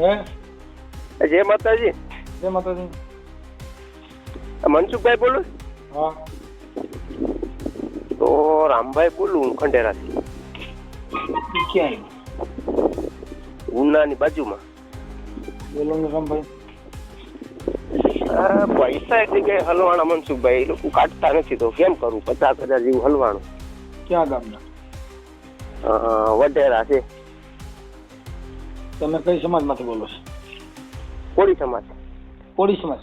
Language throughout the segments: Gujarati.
હે? જય માતાજી. જય માતાજી. મનસુખભાઈ બોલું. હા. તો રામભાઈ બોલું ખંડેરાથી. ક્યાં ઉનાની બાજુમાં. બોલો ને રામભાઈ. પૈસા એટલે કે હલવાણા મનસુખભાઈ એ લોકો કાઢતા નથી તો કેમ કરું? પચાસ હજાર જેવું હલવાણું. ક્યાં ગામના? વઢેરા છે. તમે કઈ સમાજમાંથી બોલો છો કોળી સમાજ કોળી સમાજ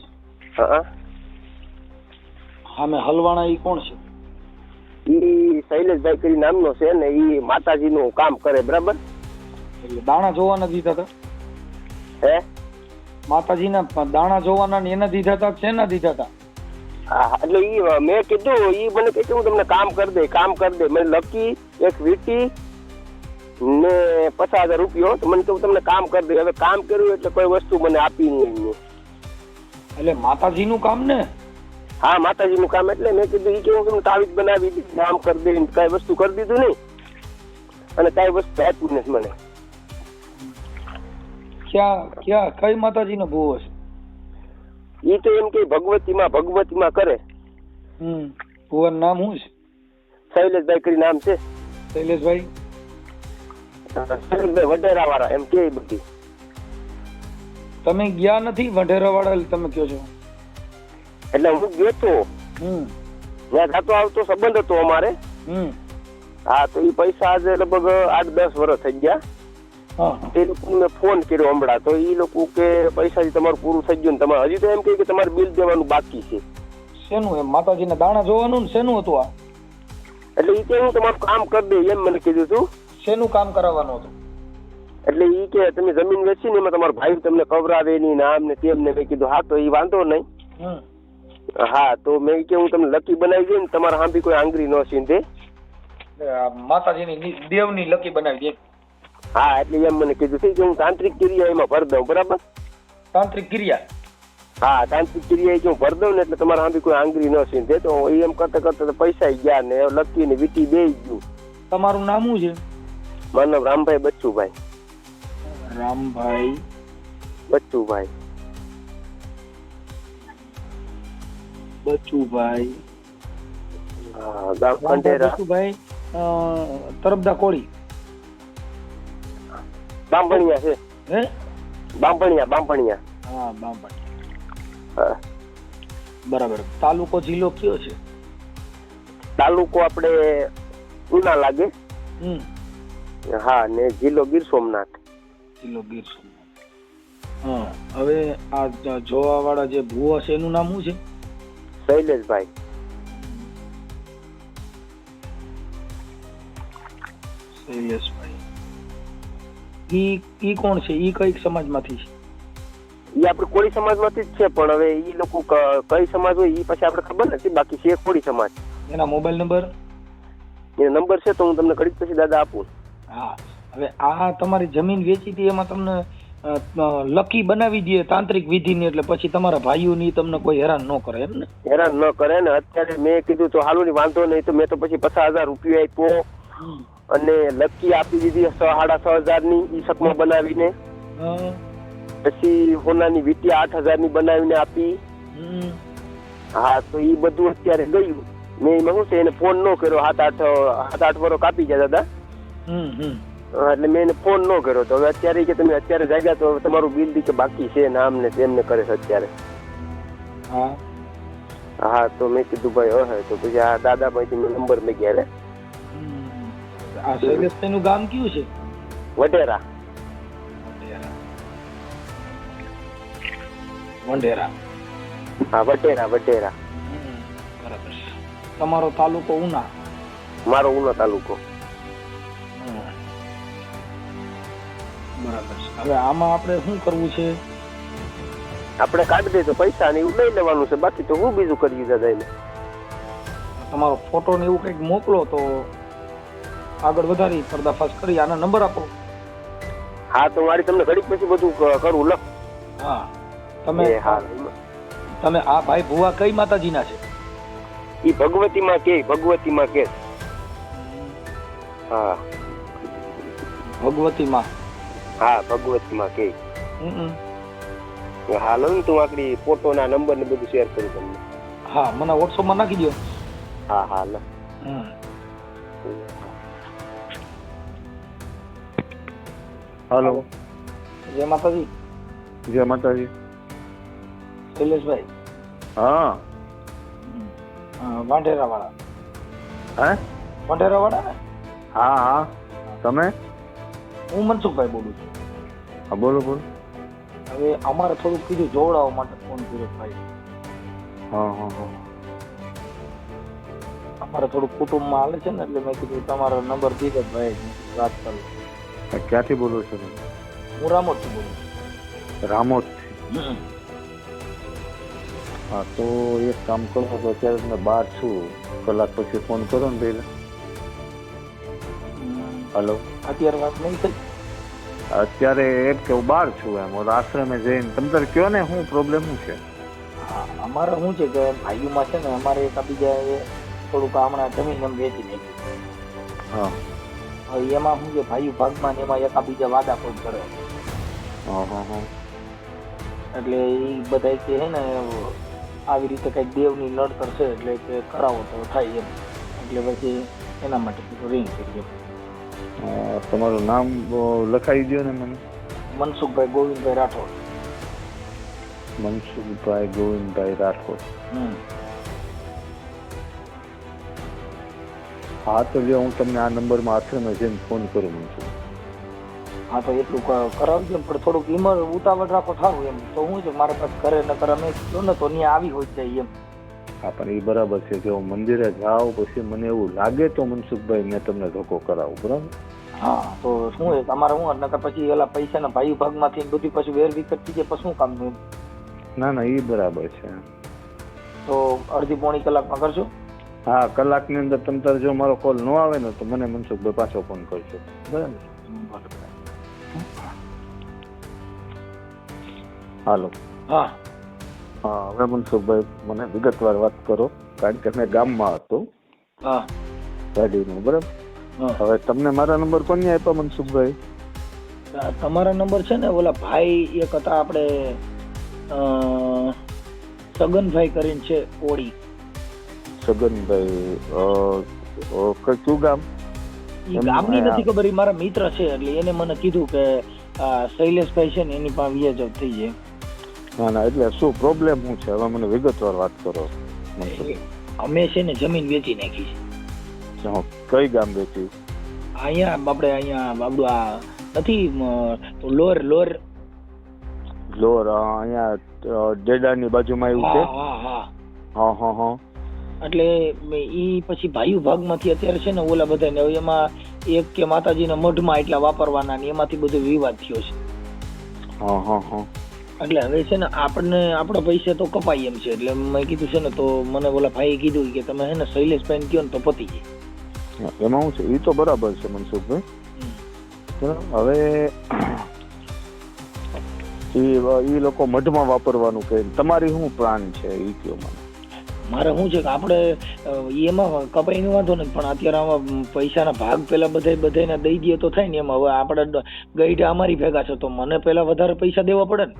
હા મેં હલવાણા ઈ કોણ છે ઈ શૈલેષભાઈ કરી નામનો છે ને ઈ માતાજીનું કામ કરે બરાબર એટલે દાણા જોવાના દીધા હતા હે માતાજીના દાણા જોવાના ને એના દીધા હતા છે ના દીધા હતા હા એટલે ઈ મેં કીધું ઈ મને કહે કે હું તમને કામ કરી દે કામ કરી દે. મેં લકી એક વીટી ને પચાસ હજાર રૂપિયો તો મને કહ્યું તમને કામ કરી દે. હવે કામ કર્યું એટલે કોઈ વસ્તુ મને આપી નહીં. એટલે માતાજીનું કામ ને? હા માતાજીનું કામ એટલે મેં કીધું એ કે હું તમને તાવીજ બનાવી દીધી કામ કરી દે. કઈ વસ્તુ કરી દીધું નહીં. અને કઈ વસ્તુ આપ્યું નથી મને. ક્યાં ક્યાં કઈ માતાજીનો ભૂવો છે એ તો એમ કે ભગવતીમાં ભગવતીમાં કરે. હમ ભુવન નામ શું છે? શૈલેષભાઈ કરી નામ છે. શૈલેષભાઈ? વડેરા વાળા એમ કે બધી. તમે ગયા નથી વઢેરા વાળા તમે કયો છો? એટલે હું ગયો તો. હમ. ત્યાં જાતો આવતો સંબંધ હતો અમારે. હા તો એ પૈસા આજે લગભગ આઠ દસ વર્ષ થઈ ગયા. તે લોકો મેં ફોન કર્યો હમણાં. તો એ લોકો કે પૈસાથી તમારું પૂરું થઈ ગયું ને તમારે. હજી તો એમ કે તમારે બિલ દેવાનું બાકી છે. શેનું એમ? માતાજીના દાણા જોવાનું ને શેનું હતું આ? એટલે એ કે હું તમારું કામ કરી દે એમ મને કીધું હતું શેનું કામ કરાવવાનું હતું? એટલે એ કે તમે જમીન વેચી ને એમાં તમારો ભાઈ તમને કવરાવે નહીં ને આમ ને તેમ ને મેં કીધું હા તો એ વાંધો નહીં. હા તો મેં કે હું તમને લકી બનાવી દઉં ને તમારા હાંભી કોઈ આંગરી ન સીંધે. માતાજીની દેવની લકી બનાવી દે. હા એટલે એમ મને કીધું છે કે હું તાંત્રિક ક્રિયા એમાં ભર દઉં બરાબર? તાંત્રિક ક્રિયા? હા તાંત્રિક ક્રિયા કે હું ભર દઉં ને એટલે તમારા હાંભી કોઈ આંગળી ન સીંધે તો એમ કરતા કરતા પૈસા ગયા ને લકી ને વીટી બે ગયું. તમારું નામ શું છે? મારું નામ રામભાઈ બચ્ચુભાઈ. રામભાઈ. બચ્ચુભાઈ. બચ્ચુભાઈ. ગામ ખંડેરા. બચ્ચુભાઈ અ, તરફદા કોળી. બાંભણિયા છે. હે? બાંભણિયા બાંભણિયા. હા બામપણિયા બરાબર. તાલુકો જિલ્લો કયો છે? તાલુકો આપણે ઉના લાગે. હમ. હા ને જિલ્લો ગીર સોમનાથ. જિલ્લો ગીર સોમનાથ. હા હવે આ જોવા જોવાવાળા જે ભૂવો છે એનું નામ શું છે? શૈલેષભાઈ. શૈલેષભાઈ. ઈ ઈ કોણ છે? ઈ કંઈક સમાજમાંથી છે? એ આપણે કોળી સમાજમાંથી જ છે પણ હવે એ લોકો કઈ સમાજ હોય એ પછી આપણે ખબર નથી. બાકી છે કોળી સમાજ. એના મોબાઈલ નંબર? એ નંબર છે તો હું તમને ઘડીક પછી દાદા આપું. હા. હવે આ તમારી જમીન વેચી હતી એમાં તમને લકી બનાવી દે તાંત્રિક વિધિની એટલે પછી તમારા ભાઈઓની તમને કોઈ હેરાન ન કરે એમ ને? હેરાન ન કરે ને. અત્યારે મેં કીધું તો હાલો ની વાંધો નહીં તો મેં તો પછી પચાસ હજાર રૂપિયા આપ્યો અને લકી આપી દીધી સાડા છ હજારની ઈ સકમાં બનાવીને. પછી સોનાની વીટી આઠ હજારની બનાવીને આપી. હા તો એ બધું અત્યારે ગયું. મેં એમાં શું છે એને ફોન ન કર્યો. સાત આઠ સાત આઠ વર્ષ કાપી ગયા દાદા. એટલે મેં એને ફોન ન કર્યો તો હવે અત્યારે કે તમે અત્યારે જાગ્યા તો તમારું બિલ કે બાકી છે ને આમ ને તેમ ને કરે છે અત્યારે. હા. હા તો મેં કીધું ભાઈ હવે તો પછી આ દાદા ભાઈ મેં નંબર મેં ગયા. આ ગામ કયું છે? વડેરા વંઢેરા. હા વટેરા વટેરા બરાબર તમારો તાલુકો ઉના? મારો ઉના તાલુકો. બરાબર છે. હવે આમાં આપણે શું કરવું છે? આપણે કાઢી દઈએ તો પૈસા ને એવું લઈ લેવાનું છે. બાકી તો હું બીજું કરી દાદા એને તમારો ફોટો ને એવું કંઈક મોકલો તો આગળ વધારી પર્દાફાશ કરી આના નંબર આપો. હા તો મારી તમને ઘડીક પછી બધું કરવું કરું. લખ. હા. તમે હા તમે આ ભાઈ ભુવા કઈ માતાજીના છે? ઈ ભગવતીમાં કે ભગવતીમાં કે. હા. ભગવતી માં હા ભગવતમાં કે હમ. હાલો ને તું આકડી ફોટોના નંબર ને બધું શેર કરું તમને. હા મને વોટ્સઅપમાં નાખી દો હા હા લે. હમ. હાલો. જય માતાજી. જય માતાજી. શૈલેષભાઈ. હા. વાંઢેરા વાળા હે? વાંઢેરા વાળા હા હા. તમે? હું મનસુખભાઈ બોલું છું. હા બોલો બોલો. હવે અમારે થોડુંક કીધું જોવડાવવા માટે ફોન કર્યો ભાઈ. હા હા હા. અમારે થોડું કુટુંબમાં હાલે છે ને એટલે મેં કીધું તમારો નંબર દીધો ભાઈ વાત કરું ક્યાંથી બોલો છો તમે? હું રામોદથી બોલું છું. છું હા તો એક કામ કરો તો અત્યારે મેં બહાર છું. કલાક પછી ફોન કરો ને પહેલા. હાલો. અત્યારે વાત નહીં થઈ? અત્યારે એક કે હું બહાર છું એમ. ઓલા આશ્રમે જઈને તમે તારે કયો ને શું પ્રોબ્લેમ શું છે? અમારે શું છે કે ભાઈઓમાં છે ને અમારે એકાબીજા થોડુંક હમણાં જમીન એમ વેચી નાખી હા. હવે એમાં શું છે ભાઈ ભાગમાં ને એમાં એકાબીજા વાદા પણ કરે. એટલે એ બધા કે છે ને આવી રીતે કંઈક દેવની નડતર છે એટલે કે કરાવો તો થાય એમ. એટલે પછી એના માટે રિંગ કરી તમારું નામ લખાવી દો ને મને. મનસુખભાઈ ગોવિંદભાઈ રાઠોડ. મનસુખભાઈ ગોવિંદભાઈ રાઠોડ. હા તો જો હું તમને આ નંબરમાં આશ્રમે જઈને ફોન કરું મનસુખ હા તો એટલું કરાવજો પણ થોડુંક ઈમર ઉતાવળ રાખો થાવ એમ. તો હું છે મારે પાસે ઘરે ન કરે મેં કીધું ને તો ત્યાં આવી હોય જાય એમ. હા પણ એ બરાબર છે જો મંદિરે જાઓ પછી મને એવું લાગે તો મનસુખભાઈ મેં તમને ધોકો કરાવું બરાબર? હા તો શું છે અમારે શું નકર પછી એલા પૈસા ના ભાઈ ભાગમાંથી બધી પછી વેર વિકટ થઈ જાય પછી શું કામ ના ના એ બરાબર છે. તો અડધી પોણી કલાકમાં કરજો? હા કલાકની અંદર તમ તાર જો મારો કોલ ન આવે ને તો મને મનસુખભાઈ પાછો ફોન કરજો. બરાબર. હાલો. હા. હા મનસુખભાઈ મને વિગતવાર વાત કરો કારણ કે મેં ગામમાં હતો. હા. ગાડીનું બરાબર? હા. હવે તમને મારા નંબર કોને આપ્યા મનસુખભાઈ? તમારા નંબર છે ને ઓલા ભાઈ એક હતા આપણે સગનભાઈ કરીને છે ઓળી. સગનભાઈ કયું ગામ? ગામની નથી ખબર એ મારા મિત્ર છે એટલે એને મને કીધું કે શૈલેષભાઈ છે ને એની પાસે વ્યાજ થઈ જાય. ના ના એટલે શું પ્રોબ્લેમ શું છે? હવે મને વિગતવાર વાત કરો. અમે છે ને જમીન વેચી નાખી છે. કઈ ગામ વેચી? અહીંયા આપણે અહીંયા આપણું આ નથી લોર લોર. લોર અહીંયા ડેડાની બાજુમાં એવું છે? હા હા હા. એટલે ઈ પછી ભાયુ ભાગમાંથી અત્યારે છે ને ઓલા બધા ને એમાં એક કે માતાજીના મઢમાં એટલા વાપરવાના ને એમાંથી બધો વિવાદ થયો છે. હા હા હા. એટલે હવે છે ને આપણને આપણા પૈસા તો કપાય એમ છે. એટલે મેં કીધું છે ને તો મને બોલા ભાઈએ કીધું કે તમે હે ને શૈલેષભાઈ કહો ને તો પતી જાય. એમાં હું છે એ તો બરાબર છે મનસુખભાઈ. હવે એ લોકો મઢમાં વાપરવાનું કહે તમારી શું પ્લાન છે એ કયો મને? મારે શું છે કે આપણે એમાં કપાઈનો વાંધો નથી પણ અત્યારે આમાં પૈસાના ભાગ પેલા બધા બધાને દઈ દઈએ તો થાય ને એમાં. હવે આપણે ગઈઢા અમારી ભેગા છે તો મને પેલા વધારે પૈસા દેવા પડે ને.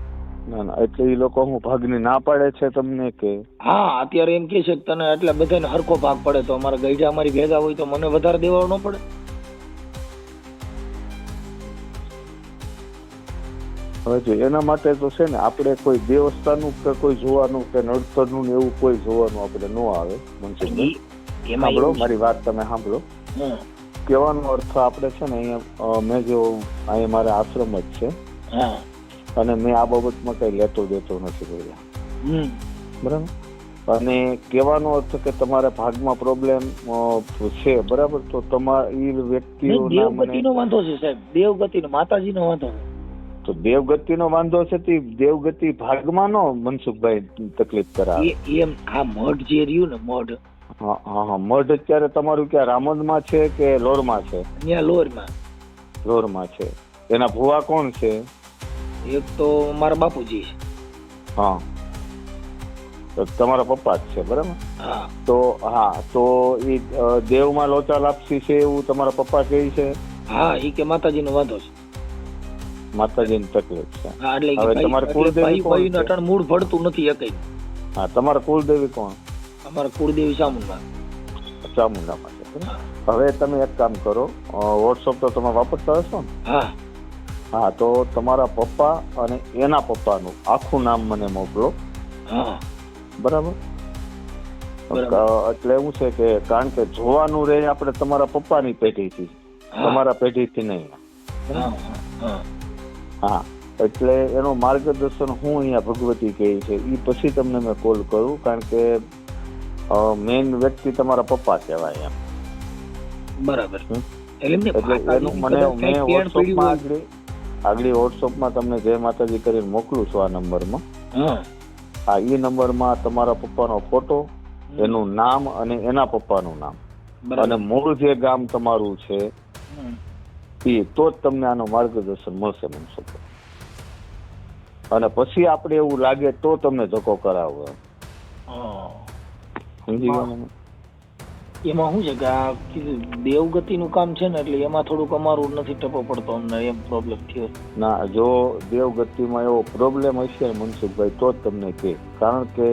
ના ના એટલે એ લોકો હું ભાગની ના પાડે છે તમને કે? હા અત્યારે એમ કે છે કે તને એટલે બધાને હરખો ભાગ પડે તો અમારા ગઈડા અમારી ભેગા હોય તો મને વધારે દેવાનો ન પડે. હવે જો એના માટે તો છે ને આપણે કોઈ દેવસ્થાનનું કે કોઈ જોવાનું કે નડતરનું ને એવું કોઈ જોવાનું આપણે ન આવે મનસુખભાઈ સાંભળો મારી વાત તમે સાંભળો. કહેવાનો અર્થ આપણે છે ને અહીંયા મેં જો અહીંયા મારે આશ્રમ જ છે. હા. અને મેં આ બાબતમાં કઈ લેતો દેતો નથી ભૈયા બરાબર? અને કહેવાનો અર્થ કે તમારા ભાગમાં પ્રોબ્લેમ છે બરાબર? તો તમારી નહીં, દેવગતિનો વાંધો છે સાહેબ. દેવગતિનો માતાજીનો વાંધો તો દેવગતિનો વાંધો છે તે દેવગતિ ભાગમાં નો મનસુખભાઈ તકલીફ કરાવે. એમ આ મઢ જે રહ્યું ને મઢ. હા હા હા. મઢ અત્યારે તમારું ક્યાં રામોદમાં છે કે લોરમાં છે? અહીંયા લોરમાં. લોરમાં છે. એના ભુવા કોણ છે? એક તો મારા બાપુજી છે. હા. તો તમારા પપ્પા જ છે બરાબર? હા. તો હા તો એ દેવમાં લોચા લાપસી છે એવું તમારા પપ્પા કહે છે? હા એ કે માતાજીનો વાંધો છે. માતાજીની તકલીફ છે. હા એટલે હવે તમારે કુળદેવી કોણ છે? અટાણ મૂળ ભળતું નથી એકઈ હા તમારા કુળદેવી કોણ? અમારા કુળદેવી ચામુંડા. ચામુંડામાં છે હવે તમે એક કામ કરો વોટ્સઅપ તો તમે વાપરતા હશો ને? હા. હા તો તમારા પપ્પા અને એના પપ્પાનું આખું નામ મને મોકલો. બરાબર. એટલે એવું છે કે કારણ કે જોવાનું રહે આપણે તમારા પપ્પાની પેઢીથી. તમારા પેઢીથી નહીં. હા એટલે એનું માર્ગદર્શન હું અહીંયા ભગવતી કહે છે. એ પછી તમને મેં કોલ કરું કારણ કે મેઇન વ્યક્તિ તમારા પપ્પા કહેવાય એમ. બરાબર. એટલે એનું મને મેં વોટ્સઅપમાં આગળ આગળ વોટ્સઅપમાં તમને જય માતાજી કરીને મોકલું છું આ નંબરમાં. હા. એ નંબરમાં તમારા પપ્પાનો ફોટો એનું નામ અને એના પપ્પાનું નામ. અને મૂળ જે ગામ તમારું છે એ તો જ તમને આનું માર્ગદર્શન મળશે મનસુખ અને પછી આપણે એવું લાગે તો તમને ધક્કો કરાવો સમજી ગયા? એમાં શું છે કે આ દેવગતિનું કામ છે ને એટલે એમાં થોડુંક અમારું નથી ટપો પડતો અમને એમ પ્રોબ્લેમ થયો. ના જો દેવગતિમાં એવો પ્રોબ્લેમ હશે ને મનસુખભાઈ તો જ તમને કહે. કારણ કે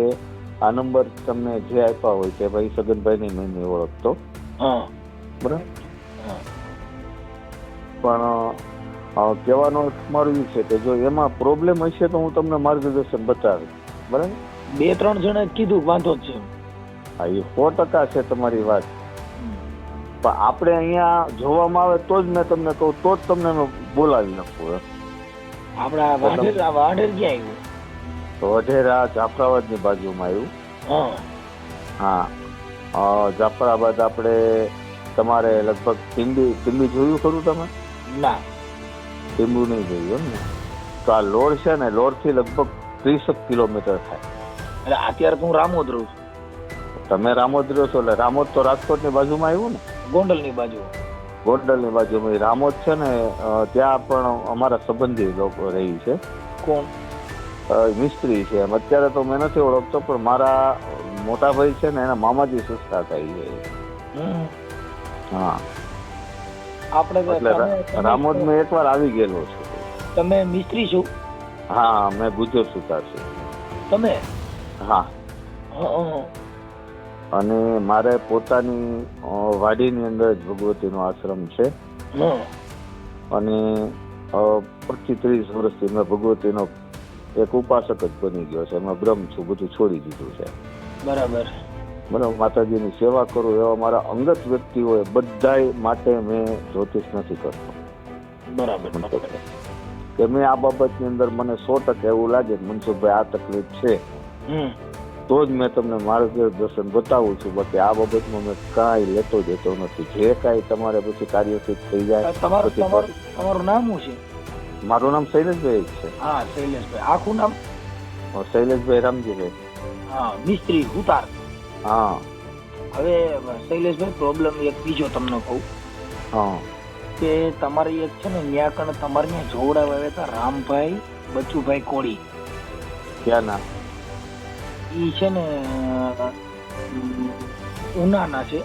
આ નંબર તમને જે આપ્યા હોય કે ભાઈ સગનભાઈ મેં નહીં ઓળખતો. હા. બરાબર? હા. પણ કહેવાનો મારું એ છે કે જો એમાં પ્રોબ્લેમ હશે તો હું તમને માર્ગદર્શન બતાવીશ. બરાબર? બે ત્રણ જણા કીધું વાંધો જ છે. હા એ સો ટકા છે તમારી વાત. પણ આપણે અહીંયા જોવામાં આવે તો જ મેં તમને કહું તો જ તમને બોલાવી નાખું આપડા વાઢેર વાઢેર ક્યાં આવ્યું? તો વઢેરા જાફરાબાદની બાજુમાં આવ્યું. હા. જાફરાબાદ આપણે તમારે લગભગ ટીંબી ટીંબી જોયું ખરું તમે? ના. ટીમ્બુ નહીં જોયું એમ ને? તો આ લોડ છે ને લોડથી લગભગ ત્રીસ કિલોમીટર થાય. એટલે અત્યારે તો હું રામોદ રહું છું. તમે રામોદ રહ્યો છો એટલે રામોદ તો રાજકોટની બાજુમાં આવ્યું ને? ગોંડલની બાજુ ગોંડલની બાજુમાં. રામોદ છે ને ત્યાં પણ અમારા સંબંધી લોકો રહી છે. કોણ? મિસ્ત્રી છે એમ. અત્યારે તો મેં નથી ઓળખતો પણ મારા મોટા ભાઈ છે ને એના મામાજી સસ્તા થાય છે. હા. આપણે રામોદ મેં એકવાર આવી ગયેલો છું. તમે મિસ્ત્રી છો? હા મેં ગુજર સુતા છું. તમે? હા હં, અને મારે પોતાની વાડીની અંદર જ ભગવતીનો આશ્રમ છે. અને પચીસ ત્રીસ વર્ષથી મેં ભગવતીનો એક ઉપાસક જ બની ગયો છે. મેં બ્રહ્મ છું બધું છોડી દીધું છે. બરાબર. બરાબર માતાજીની સેવા કરું એવા મારા અંગત વ્યક્તિઓએ બધાય માટે મેં જ્યોતિષ નથી કરતો. બરાબર. કે મેં આ બાબતની અંદર મને સો ટકા એવું લાગે કે મનસુખભાઈ આ તકલીફ છે. તો જ મેં તમને માર્ગદર્શન બતાવું છું. બાકી આ બાબતમાં મેં કાંઈ લેતો જતો નથી. જે કાંઈ તમારે પછી કાર્યસિદ્ધ થઈ જાય તમારું નામ શું છે? મારું નામ શૈલેષભાઈ છે. હા શૈલેષભાઈ. આખું નામ? શૈલેષભાઈ રામજીભાઈ હા મિસ્ત્રી ઉતાર. હા. હવે શૈલેષભાઈ પ્રોબ્લેમ એક બીજો તમને કહું. હા. કે તમારી એક છે ને ન્યાકણ તમારે ત્યાં જોવડાવ્યા આવ્યા હતા રામભાઈ બચુભાઈ કોળી. ક્યાં ના ઈ છે ને ઉનાના છે.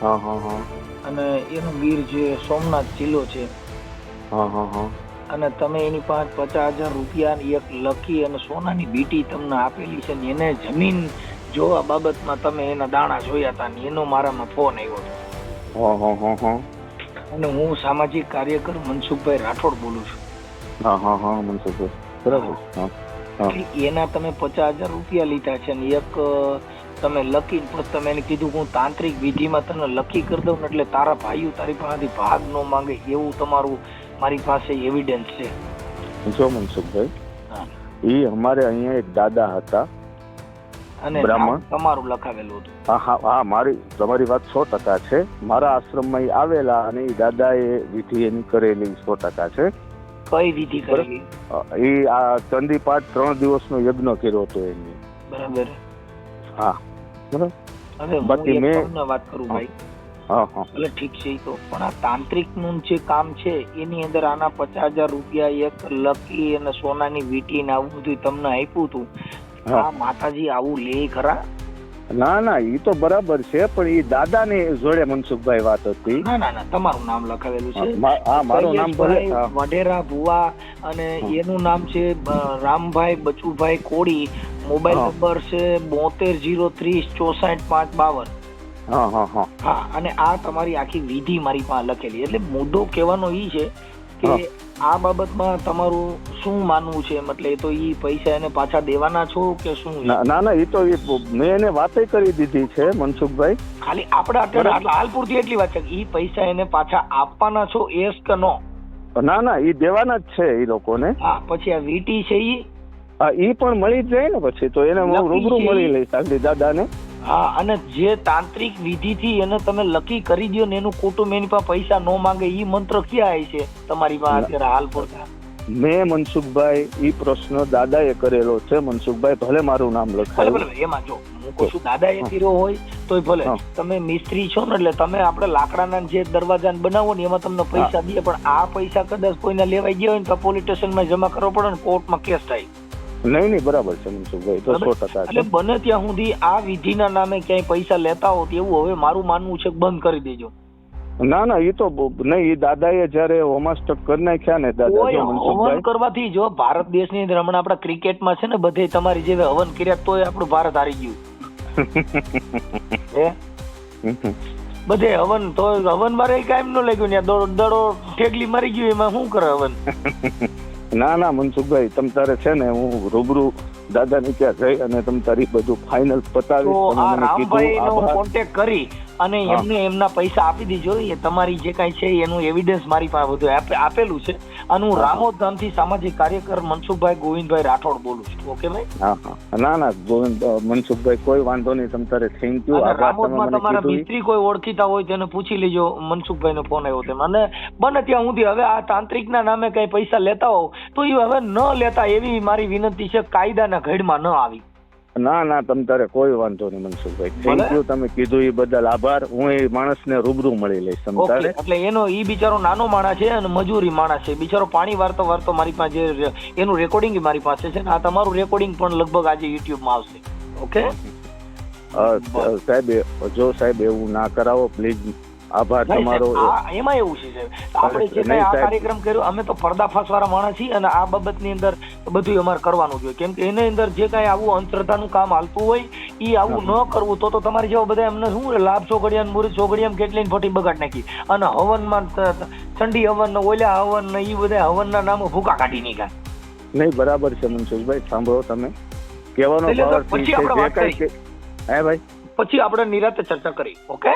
હા હા હા. અને એનું ગીર જે સોમનાથ જિલ્લો છે. હા હા હા. અને તમે એની પાસે પચાસ હજાર રૂપિયા એક લકી અને સોનાની બીટી તમને આપેલી છે ને એને જમીન જોવા બાબતમાં તમે એના દાણા જોયા હતા ને એનો મારામાં ફોન આવ્યો હતો. હા હા હા હા. અને હું સામાજિક કાર્યકર મનસુખભાઈ રાઠોડ બોલું છું. હા હા હા મનસુખભાઈ. બરાબર. હા. એના તમે પચાસ હજાર રૂપિયા લીધા છે ને એક તમે લકી પણ તમે એને કીધું હું તાંત્રિક વિધિમાં તને લકી કરી દઉં એટલે તારા ભાઈઓ તારી પાસેથી ભાગ ન માંગે એવું તમારું મારી પાસે એવિડન્સ છે. જો મનસુખભાઈ. એ અમારે અહીંયા એક દાદા હતા. અને બ્રાહ્મણ? તમારું લખાવેલું હતું. હા હા હા મારી તમારી વાત સો ટકા છે. મારા આશ્રમમાં આવેલા અને એ દાદાએ વિધિ એની કરેલી સો ટકા છે. કઈ વિધિ કરી? એ આ ચંદીપાઠ ત્રણ દિવસનો યજ્ઞ કર્યો હતો એને. બરાબર. હા. બરાબર. હવે બાકી મેં- તમને વાત કરું ભાઈ. હા હા એટલે ઠીક છે તો. પણ આ તાંત્રિકનું જે કામ છે એની અંદર આના પચાસ હજાર રૂપિયા એક લકી અને સોનાની વીટી ને આવું બધું તમને આપ્યું હતું. આ માતાજી આવું લે ખરા? ના ના એ તો બરાબર છે પણ એ દાદા ને જોડે મનસુખભાઈ વાત હતી. ના ના ના તમારું નામ લખાવેલું છે. હા મારું નામ વઢેરા ભુવા અને એનું નામ છે રામભાઈ બચુભાઈ કોડી મોબાઈલ નંબર છે બોતેર જીરો ત્રીસ ચોસાઠ પાંચ બાવન. હા અને આ તમારી આખી વિધિ મારી પાસે લખેલી. એટલે મુદ્દો કહેવાનો એ છે કે આ બાબતમાં તમારું શું માનવું છે? મતલબ એ તો એ પૈસા એને પાછા દેવાના છો કે શું ના ના એ તો મેં એને વાતે કરી દીધી છે મનસુખભાઈ. ખાલી આપણે અત્યારે હાલ પૂરતી એટલી વાત છે એ પૈસા એને પાછા આપવાના છો એસ કે નો ના ના એ દેવાના જ છે એ લોકોને. હા પછી આ વીટી છે એ હા એ પણ મળી જ જાય ને પછી તો એને હું રૂબરૂ મળી લઈશ આગળ દાદાને. હા અને જે તાંત્રિક વિધિથી એને તમે લકી કરી દો ને એનું કુટુંબ એની પાસે પૈસા ન માંગે એ મંત્ર ક્યાં છે તમારી પાસે અત્યારે હાલ પૂરતા મેં મનસુખભાઈ ઈ પ્રશ્ન દાદાએ કરેલો છે. મનસુખભાઈ ભલે મારું નામ લખાયું. ભલે એમાં જો હું કહું છું દાદા એ કર્યો હોય તોય ભલે. તમે મિસ્ત્રી છો ને એટલે તમે આપણે લાકડાના જે દરવાજાને બનાવો ને એમાં તમને પૈસા દે પણ આ પૈસા કદાચ કોઈને લેવાઈ ગયા હોય ને તો પોલીસ સ્ટેશનમાં જમા કરવો પડે ને કોર્ટમાં કેસ થાય. નહીં નહીં બરાબર છે મનસુખભાઈ. તો સો ટકા એટલે બને ત્યાં સુધી આ વિધિના નામે ક્યાંય પૈસા લેતા હોત એવું હવે મારું માનવું છે બંધ કરી દેજો. ના ના એ તો નહીં એ દાદાએ જયારે હોમાસ્ટક કરી નાખ્યા ને દાદા જો હવન કરવાથી જો ભારત દેશની અંદર હમણાં આપણા ક્રિકેટમાં છે ને બધે તમારી જેવી હવન કર્યા તોય આપણું ભારત હારી ગયું. બધે હવન તો હવન મારે કાયમ ન લાગ્યું ને દડો ઠેકલી મરી ગયું એમાં શું કરે હવન? ના ના મનસુખભાઈ તમ તારે છે ને હું રૂબરૂ દાદાને ત્યાં જઈ અને તમ તારી બધું ફાઇનલ પતાવી. કોન્ટેક્ટ કરી અને એમને એમના પૈસા આપી દીજો એ તમારી જે કાંઈ છે એનું એવિડન્સ મારી પાસે બધું આપે- આપેલું છે. અને હું હા. રામોદ સામાજિક કાર્યકર મનસુખભાઈ ગોવિંદભાઈ રાઠોડ બોલું છું. ઓકે ભાઈ? હા હા. ના ના ગોવિંદ મનસુખભાઈ કોઈ વાંધો નહીં તમ તારે થેન્ક યુ રામોદમાં તમારા મિત્રી કોઈ ઓળખીતા હોય તેને પૂછી લેજો. મનસુખભાઈ નો ફોન આવ્યો તેમ. અને બને ત્યાં સુધી હવે આ તાંત્રિકના નામે કઈ પૈસા લેતા હોવ તો એ હવે ન લેતા એવી મારી વિનંતી છે કાયદાના ઘડમાં ન આવી. ના ના તમ તારે કોઈ વાંધો નહીં મનસુખભાઈ. થેન્ક યુ તમે કીધું એ બદલ આભાર. હું એ માણસને રૂબરૂ મળી લઈશ તમ તારે? એટલે એનો એ બિચારો નાનો માણસ છે અને મજૂરી માણસ છે. બિચારો પાણી વારતો વારતો મારી પાસે એનું રેકોર્ડિંગ મારી પાસે છે ને આ તમારું રેકોર્ડિંગ પણ લગભગ આજે યુટ્યુબમાં આવશે. ઓકે સાહેબ જો સાહેબ એવું ના કરાવો પ્લીઝ આભાર તમારો. એમાં એવું છે સાહેબ. આપણે જે કઈ આ કાર્યક્રમ કર્યો અમે તો પર્દાફાશ વાળા માણસ છીએ અને આ બાબતની અંદર બધું અમારે કરવાનું જોઈએ. કેમ કે એની અંદર જે કાંઈ આવું અંતરતાનું કામ હાલતું હોય એ આવું ન કરવું તો તો તમારી જેવા બધા એમને શું લાભ ચોગડિયા મુરી ચોગડિયા કેટલી ફોટી બગાડ નાખી. અને હવનમાં ઠંડી હવન ને ઓલ્યા હવન ને એ બધા હવનના નામે ભૂકા કાઢી નીકળ્યા નહીં બરાબર છે મનસુખભાઈ સાંભળો તમે. કહેવાનો ભાવ છે જે વાત કરી. હે ભાઈ? પછી આપણે નિરાતે ચર્ચા કરી ઓકે?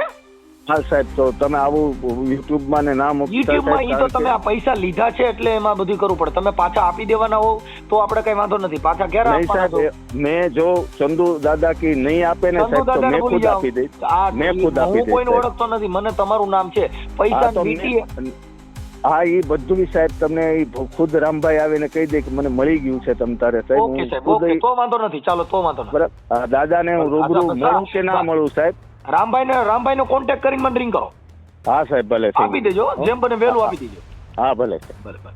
હા સાહેબ તો તમે આવું યુટ્યુબમાં ને ના મૂકતા યુટ્યુબમાં ઈ તો તમે આ પૈસા લીધા છે એટલે એમાં બધું કરવું પડે. તમે પાછા આપી દેવાના હો તો આપણે કઈ વાંધો નથી. પાછા ક્યારે આપવાના છો? મેં જો ચંદુ દાદા કી નહીં આપે ને સાહેબ તો મેં ખુદ આપી દઈશ. આ મેં ખુદ આપી હું કોઈને ઓળખતો નથી મને તમારું નામ છે. પૈસા તો હા એ બધું સાહેબ તમને ખુદ રામભાઈ આવીને કહી દે કે મને મળી ગયું છે તમ તારે સાહેબ તો વાંધો નથી. ચાલો તો વાંધો દાદાને હું રૂબરૂ મળું કે ના મળું સાહેબ? રામભાઈ ને રામભાઈ નો કોન્ટેક્ટ કરીને મને રિંગ કરો. હા સાહેબ ભલે આપી દેજો જેમ બને વહેલું આપી દેજો. હા ભલે ભલે બરાબર